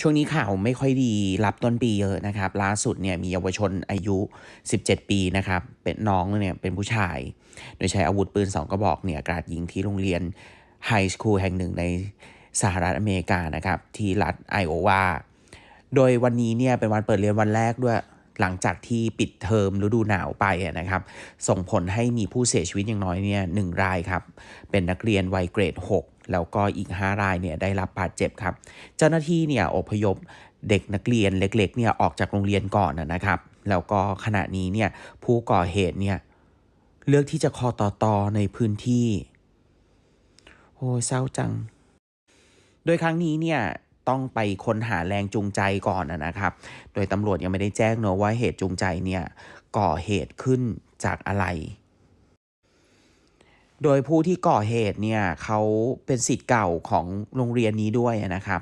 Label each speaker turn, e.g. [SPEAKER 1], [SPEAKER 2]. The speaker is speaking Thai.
[SPEAKER 1] ช่วงนี้ข่าวไม่ค่อยดีรับต้นปีเยอะนะครับ ล่าสุดเนี่ยมีเยาวชนอายุ 17 ปีนะครับ เป็นน้องเนี่ยเป็นผู้ชาย โดยใช้อาวุธปืน 2 กระบอกเนี่ยกราดยิงที่โรงเรียนไฮสคูลแห่งหนึ่งในสหรัฐอเมริกานะครับ ที่รัฐไอโอวา โดยวันนี้เนี่ยเป็นวันเปิดเรียนวันแรกด้วย หลังจากที่ปิดเทอมฤดูหนาวไปนะครับ ส่งผลให้มีผู้เสียชีวิตอย่างน้อยเนี่ยหนึ่งรายครับ เป็นนักเรียนวัยเกรด 6 แล้วก็อีก 5 รายเนี่ยได้รับบาดเจ็บครับ เจ้าหน้าที่เนี่ยอพยพเด็กนักเรียนเล็กๆเนี่ยออกจากโรงเรียนก่อนนะครับ แล้วก็ขณะนี้เนี่ยผู้ก่อเหตุเนี่ยเลือกที่จะคอต่อตอในพื้นที่โอ้ยเศร้าจัง โดยครั้งนี้เนี่ย ต้องไปค้นหาแรงจูงใจก่อนนะครับ โดยตำรวจยังไม่ได้แจ้งเนอะว่าเหตุจูงใจเนี่ยก่อเหตุขึ้นจากอะไรโดยผู้ที่ก่อเหตุเนี่ยเขาเป็นสิทธิ์เก่าของโรงเรียนนี้ด้วยนะครับ